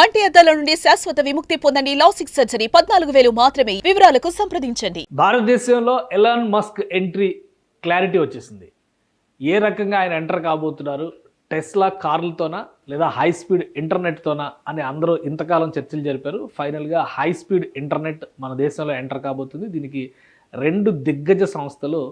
కంటి అద్దాల నుండి శాశ్వత విముక్తి పొందండి లాసిక్ సర్జరీ. పద్నాలుగు వేలు మాత్రమే. వివరాలకు సంప్రదించండి. భారతదేశంలో ఎలాన్ మస్క్ ఎంట్రీ క్లారిటీ వచ్చేసింది. ఏ రకంగా ఆయన ఎంటర్ కాబోతున్నారు? టెస్లా కార్లతోనా లేదా హై స్పీడ్ ఇంటర్నెట్తోనా అని అందరూ ఇంతకాలం చర్చలు జరిపారు. ఫైనల్గా హై స్పీడ్ ఇంటర్నెట్ మన దేశంలో ఎంటర్ కాబోతుంది. దీనికి రెండు దిగ్గజ సంస్థలు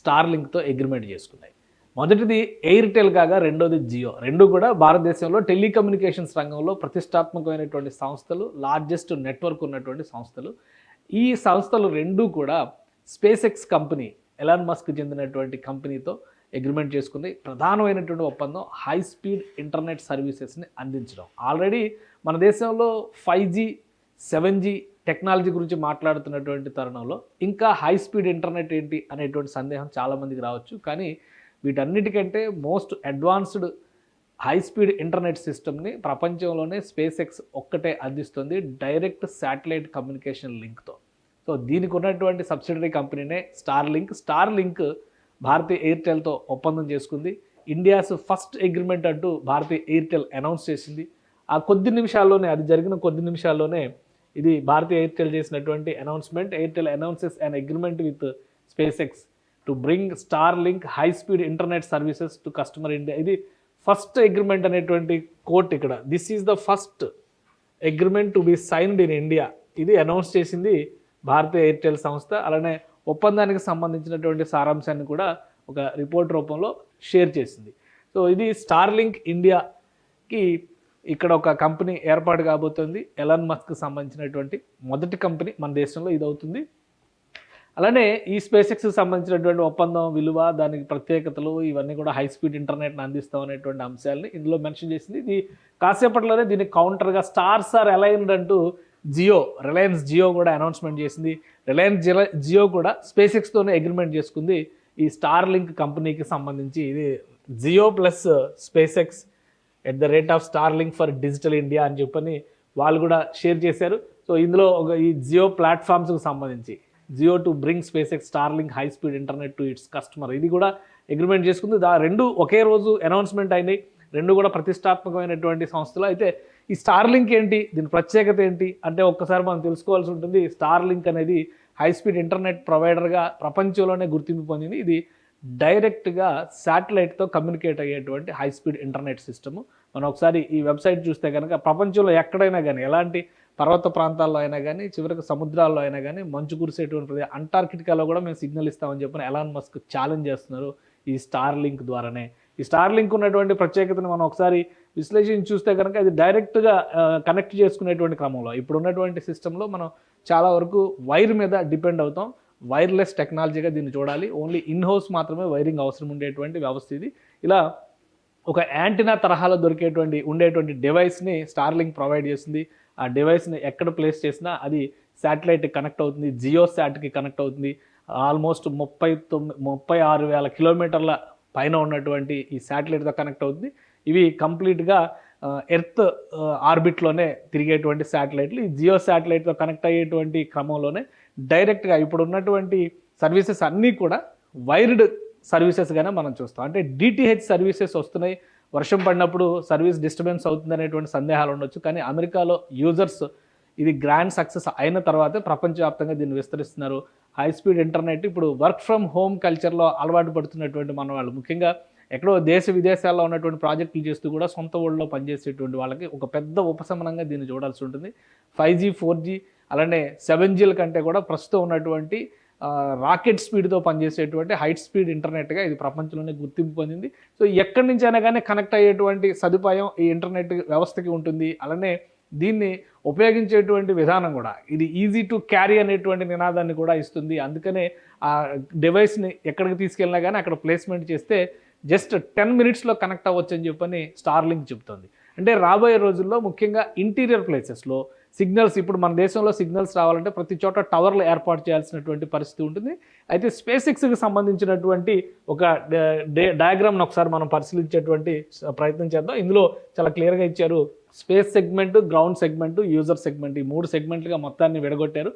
స్టార్లింక్తో అగ్రిమెంట్ చేసుకున్నాయి. మొదటిది ఎయిర్టెల్ కాగా రెండోది జియో. రెండు కూడా భారతదేశంలో టెలికమ్యూనికేషన్స్ రంగంలో ప్రతిష్టాత్మకమైనటువంటి సంస్థలు లార్జెస్ట్ నెట్వర్క్ ఉన్నటువంటి సంస్థలు. ఈ సంస్థలు రెండు కూడా SpaceX company Elon Musk చెందినటువంటి కంపెనీతో అగ్రిమెంట్ చేసుకుంది. ప్రధానమైనటువంటి ఒప్పందం హై స్పీడ్ ఇంటర్నెట్ సర్వీసెస్ని అందించడం. ఆల్రెడీ మన దేశంలో five G seven G technology గురించి మాట్లాడుతున్నటువంటి తరుణంలో ఇంకా హై స్పీడ్ ఇంటర్నెట్ ఏంటి అనేటువంటి సందేహం చాలామందికి రావచ్చు. కానీ వీటన్నిటికంటే most advanced high speed internet సిస్టమ్ని ప్రపంచంలోనే స్పేస్ ఎక్స్ ఒక్కటే అందిస్తుంది డైరెక్ట్ శాటిలైట్ కమ్యూనికేషన్ లింక్తో సో దీనికి ఉన్నటువంటి సబ్సిడరీ కంపెనీనే Starlink Starlink Bharti ఎయిర్టెల్తో ఒప్పందం చేసుకుంది. ఇండియాస్ ఫస్ట్ అగ్రిమెంట్ అంటూ భారతీయ ఎయిర్టెల్ అనౌన్స్ చేసింది. ఆ కొద్ది నిమిషాల్లోనే అది జరిగిన కొద్ది నిమిషాల్లోనే ఇది భారతీయ ఎయిర్టెల్ చేసినటువంటి announcement Airtel announces an agreement with SpaceX to bring Starlink high speed internet services to customer India ఇది ఫస్ట్ అగ్రిమెంట్ అనేటువంటి కోర్ట్ ఇక్కడ. This is the first agreement to be signed in India ఇది announce చేసింది భారతీయ Airtel సంస్థ. అలానే ఒప్పందానికి సంబంధించినటువంటి సారాంశాన్ని కూడా ఒక రిపోర్ట్ రూపంలో షేర్ చేసింది. సో ఇది స్టార్లింక్ ఇండియాకి ఇక్కడ ఒక కంపెనీ ఏర్పాటు కాబోతుంది. ఎలాన్ మస్క్ సంబంధించినటువంటి మొదటి కంపెనీ మన దేశంలో ఇది అవుతుంది అలానే ఈ స్పేస్ ఎక్స్కి సంబంధించినటువంటి ఒప్పందం విలువ దానికి ప్రత్యేకతలు ఇవన్నీ కూడా హై స్పీడ్ ఇంటర్నెట్ని అందిస్తాం అనేటువంటి అంశాలని ఇందులో మెన్షన్ చేసింది. ఇది కాసేపట్లోనే దీనికి కౌంటర్గా స్టార్స్ ఆర్ అలైన్డ్ అంటూ జియో రిలయన్స్ జియో కూడా అనౌన్స్మెంట్ చేసింది. రిలయన్స్ జియో కూడా స్పేస్ ఎక్స్తోనే అగ్రిమెంట్ చేసుకుంది. ఈ స్టార్ లింక్ కంపెనీకి సంబంధించి ఇది Jio plus SpaceX at the rate of Starlink for digital India అని చెప్పని వాళ్ళు కూడా షేర్ చేశారు. సో ఇందులో ఒక ఈ జియో ప్లాట్ఫామ్స్కి సంబంధించి Jio to bring SpaceX Starlink high speed internet to its customer ఇది కూడా అగ్రిమెంట్ చేసుకుంది. దా రెండు ఒకే రోజు అనౌన్స్మెంట్ అయినాయి. రెండు కూడా ప్రతిష్టాత్మకమైనటువంటి సంస్థలు. అయితే ఈ స్టార్లింక్ ఏంటి? దీని ప్రత్యేకత ఏంటి? అంటే ఒక్కసారి మనం తెలుసుకోవాల్సి ఉంటుంది. స్టార్లింక్ అనేది హై స్పీడ్ ఇంటర్నెట్ ప్రొవైడర్గా ప్రపంచంలోనే గుర్తింపు పొందింది. ఇది డైరెక్ట్గా శాటిలైట్తో కమ్యూనికేట్ అయ్యేటువంటి హై స్పీడ్ ఇంటర్నెట్ సిస్టమ్. మనం ఒకసారి ఈ వెబ్సైట్ చూస్తే కనుక ప్రపంచంలో ఎక్కడైనా కానీ ఎలాంటి పర్వత ప్రాంతాల్లో అయినా కానీ చివరికి సముద్రాల్లో అయినా కానీ మంచు కురిసేటువంటి ప్రదేశం అంటార్కిటికాలో కూడా మేము సిగ్నల్ ఇస్తామని చెప్పిన ఎలాన్ మస్క్ ఛాలెంజ్ చేస్తున్నారు ఈ స్టార్ లింక్ ద్వారానే. ఈ స్టార్ లింక్ ఉన్నటువంటి ప్రత్యేకతను మనం ఒకసారి విశ్లేషించి చూస్తే కనుక అది డైరెక్ట్గా కనెక్ట్ చేసుకునేటువంటి క్రమంలో. ఇప్పుడు ఉన్నటువంటి సిస్టంలో మనం చాలా వరకు వైర్ మీద డిపెండ్ అవుతాం. వైర్లెస్ టెక్నాలజీగా దీన్ని చూడాలి. ఓన్లీ ఇన్ హౌస్ మాత్రమే వైరింగ్ అవసరం ఉండేటువంటి వ్యవస్థ ఇది. ఇలా ఒక యాంటీనా తరహాలో దొరికేటువంటి ఉండేటువంటి డివైస్ని స్టార్లింగ్ ప్రొవైడ్ చేస్తుంది. ఆ డివైస్ని ఎక్కడ ప్లేస్ చేసినా అది శాటిలైట్కి కనెక్ట్ అవుతుంది జియో శాట్కి కనెక్ట్ అవుతుంది. ఆల్మోస్ట్ ముప్పై తొమ్మిది ముప్పై ఆరు వేల కిలోమీటర్ల పైన ఉన్నటువంటి ఈ శాటిలైట్తో కనెక్ట్ అవుతుంది. ఇవి కంప్లీట్గా ఎర్త్ ఆర్బిట్లోనే తిరిగేటువంటి శాటిలైట్లు. ఈ జియో శాటిలైట్తో కనెక్ట్ అయ్యేటువంటి క్రమంలోనే డైరెక్ట్గా ఇప్పుడు ఉన్నటువంటి సర్వీసెస్ అన్నీ కూడా వైర్డ్ సర్వీసెస్గానే మనం చూస్తాం. అంటే డిటిహెచ్ సర్వీసెస్ వస్తున్నాయి. వర్షం పడినప్పుడు సర్వీస్ డిస్టర్బెన్స్ అవుతుంది అనేటువంటి సందేహాలు ఉండొచ్చు. కానీ అమెరికాలో యూజర్స్ ఇది గ్రాండ్ సక్సెస్ అయిన తర్వాతే ప్రపంచవ్యాప్తంగా దీన్ని విస్తరిస్తున్నారు. హై స్పీడ్ ఇంటర్నెట్ ఇప్పుడు వర్క్ ఫ్రమ్ హోమ్ కల్చర్లో అలవాటు పడుతున్నటువంటి మన వాళ్ళు. ముఖ్యంగా ఎక్కడో దేశ విదేశాల్లో ఉన్నటువంటి ప్రాజెక్టులు చేస్తూ కూడా సొంత ఊళ్ళో పనిచేసేటువంటి వాళ్ళకి ఒక పెద్ద ఉపశమనంగా దీన్ని చూడాల్సి ఉంటుంది. ఫైవ్ జీ ఫోర్ జీ అలానే సెవెన్ జీల కంటే కూడా ప్రస్తుతం ఉన్నటువంటి రాకెట్ స్పీడ్తో పనిచేసేటువంటి హైట్ స్పీడ్ ఇంటర్నెట్గా ఇది ప్రపంచంలోనే గుర్తింపు పొందింది. సో ఎక్కడి నుంచి అయినా కానీ కనెక్ట్ అయ్యేటువంటి సదుపాయం ఈ ఇంటర్నెట్ వ్యవస్థకి ఉంటుంది. అలానే దీన్ని ఉపయోగించేటువంటి విధానం కూడా ఇది ఈజీ టు క్యారీ అనేటువంటి నినాదాన్ని కూడా ఇస్తుంది. అందుకనే ఆ డివైస్ని ఎక్కడికి తీసుకెళ్ళినా కానీ అక్కడ ప్లేస్మెంట్ చేస్తే జస్ట్ టెన్ మినిట్స్లో కనెక్ట్ అవ్వచ్చు అని చెప్పని స్టార్లింక్ చెప్తుంది. అంటే రాబోయే రోజుల్లో ముఖ్యంగా ఇంటీరియర్ ప్లేసెస్లో సిగ్నల్స్ ఇప్పుడు మన దేశంలో సిగ్నల్స్ రావాలంటే ప్రతి చోట టవర్లు ఏర్పాటు చేయాల్సినటువంటి పరిస్థితి ఉంటుంది. అయితే స్పేస్ ఎక్స్కి సంబంధించినటువంటి ఒక డయాగ్రామ్ను ఒకసారి మనం పరిశీలించేటువంటి ప్రయత్నం చేద్దాం. ఇందులో చాలా క్లియర్గా ఇచ్చారు space segment ground segment user segment. ఈ మూడు సెగ్మెంట్లుగా మొత్తాన్ని విడగొట్టారు.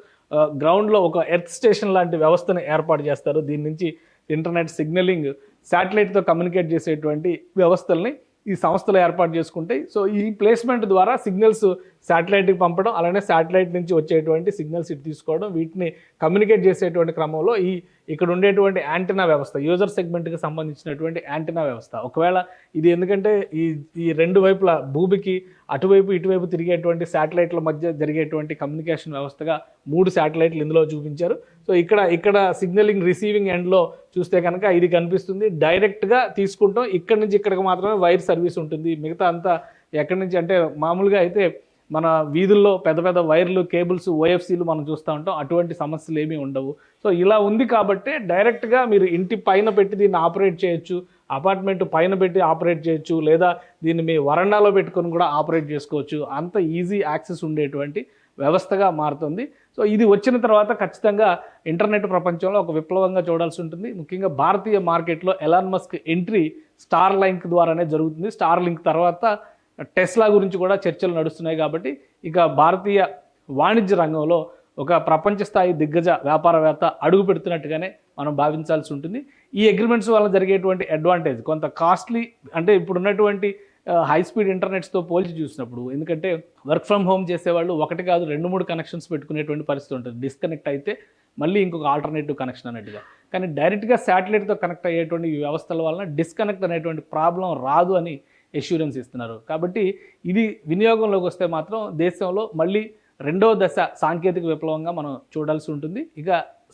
గ్రౌండ్లో ఒక ఎర్త్ స్టేషన్ లాంటి వ్యవస్థను ఏర్పాటు చేస్తారు. దీని నుంచి ఇంటర్నెట్ సిగ్నలింగ్ శాటిలైట్తో కమ్యూనికేట్ చేసేటువంటి వ్యవస్థల్ని ఈ సంస్థలు ఏర్పాటు చేసుకుంటాయి. సో ఈ ప్లేస్మెంట్ ద్వారా సిగ్నల్స్ శాటిలైట్కి పంపడం అలానే శాటిలైట్ నుంచి వచ్చేటువంటి సిగ్నల్స్ ఇటు తీసుకోవడం వీటిని కమ్యూనికేట్ చేసేటువంటి క్రమంలో ఈ ఇక్కడ ఉండేటువంటి యాంటనా వ్యవస్థ యూజర్ సెగ్మెంట్కి సంబంధించినటువంటి యాంటనా వ్యవస్థ. ఒకవేళ ఇది ఎందుకంటే ఈ ఈ రెండు వైపుల భూమికి అటువైపు ఇటువైపు తిరిగేటువంటి శాటిలైట్ల మధ్య జరిగేటువంటి కమ్యూనికేషన్ వ్యవస్థగా మూడు శాటిలైట్లు ఇందులో చూపించారు. సో ఇక్కడ ఇక్కడ సిగ్నలింగ్ రిసీవింగ్ ఎండ్లో చూస్తే కనుక ఇది కనిపిస్తుంది. డైరెక్ట్గా తీసుకుంటాం. ఇక్కడ నుంచి ఇక్కడికి మాత్రమే వైర్ సర్వీస్ ఉంటుంది. మిగతా అంతా ఎక్కడి నుంచి అంటే మామూలుగా అయితే మన వీధుల్లో పెద్ద పెద్ద వైర్లు కేబుల్స్ ఓఎఫ్సీలు మనం చూస్తూ ఉంటాం. అటువంటి సమస్యలు ఏమీ ఉండవు. సో ఇలా ఉంది కాబట్టి డైరెక్ట్గా మీరు ఇంటి పైన పెట్టి దీన్ని ఆపరేట్ చేయొచ్చు. అపార్ట్మెంట్ పైన పెట్టి ఆపరేట్ చేయొచ్చు. లేదా దీన్ని మీ వరండాలో పెట్టుకొని కూడా ఆపరేట్ చేసుకోవచ్చు. అంత ఈజీ యాక్సెస్ ఉండేటువంటి వ్యవస్థగా మారుతుంది. సో ఇది వచ్చిన తర్వాత ఖచ్చితంగా ఇంటర్నెట్ ప్రపంచంలో ఒక విప్లవంగా చూడాల్సి ఉంటుంది. ముఖ్యంగా భారతీయ మార్కెట్లో Elon Musk entry Starlink ద్వారానే జరుగుతుంది. స్టార్ లింక్ తర్వాత టెస్లా గురించి కూడా చర్చలు నడుస్తున్నాయి కాబట్టి ఇక భారతీయ వాణిజ్య రంగంలో ఒక ప్రపంచ స్థాయి దిగ్గజ వ్యాపారవేత్త అడుగు పెడుతున్నట్టుగానే మనం భావించాల్సి ఉంటుంది. ఈ అగ్రిమెంట్స్ వల్ల జరిగేటువంటి అడ్వాంటేజ్ కొంత కాస్ట్లీ అంటే ఇప్పుడు ఉన్నటువంటి హై స్పీడ్ ఇంటర్నెట్స్తో పోల్చి చూసినప్పుడు ఎందుకంటే వర్క్ ఫ్రమ్ హోమ్ చేసేవాళ్ళు ఒకటి కాదు రెండు మూడు కనెక్షన్స్ పెట్టుకునేటువంటి పరిస్థితి ఉంటుంది. డిస్కనెక్ట్ అయితే మళ్ళీ ఇంకొక ఆల్టర్నేటివ్ కనెక్షన్ అన్నట్టుగా. కానీ డైరెక్ట్గా శాటిలైట్తో కనెక్ట్ అయ్యేటువంటి వ్యవస్థల వలన డిస్కనెక్ట్ అనేటువంటి ప్రాబ్లం రాదు అని ఎష్యూరెన్స్ ఇస్తున్నారు. కాబట్టి ఇది వినియోగంలోకి వస్తే మాత్రం దేశంలో మళ్ళీ రెండో దశ సాంకేతిక విప్లవంగా మనం చూడాల్సి ఉంటుంది. ఇక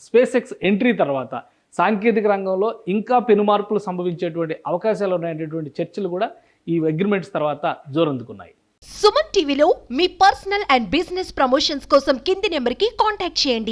స్పేస్ ఎక్స్ ఎంట్రీ తర్వాత సాంకేతిక రంగంలో ఇంకా పెనుమార్పులు సంభవించేటువంటి అవకాశాలు ఉన్నాయనేటువంటి చర్చలు కూడా ఈ అగ్రిమెంట్స్ తర్వాత జోరందుకున్నాయి. సుమన్ టీవీలో మీ పర్సనల్ అండ్ బిజినెస్ ప్రమోషన్స్ కోసం కింది నెంబర్కి కాంటాక్ట్ చేయండి.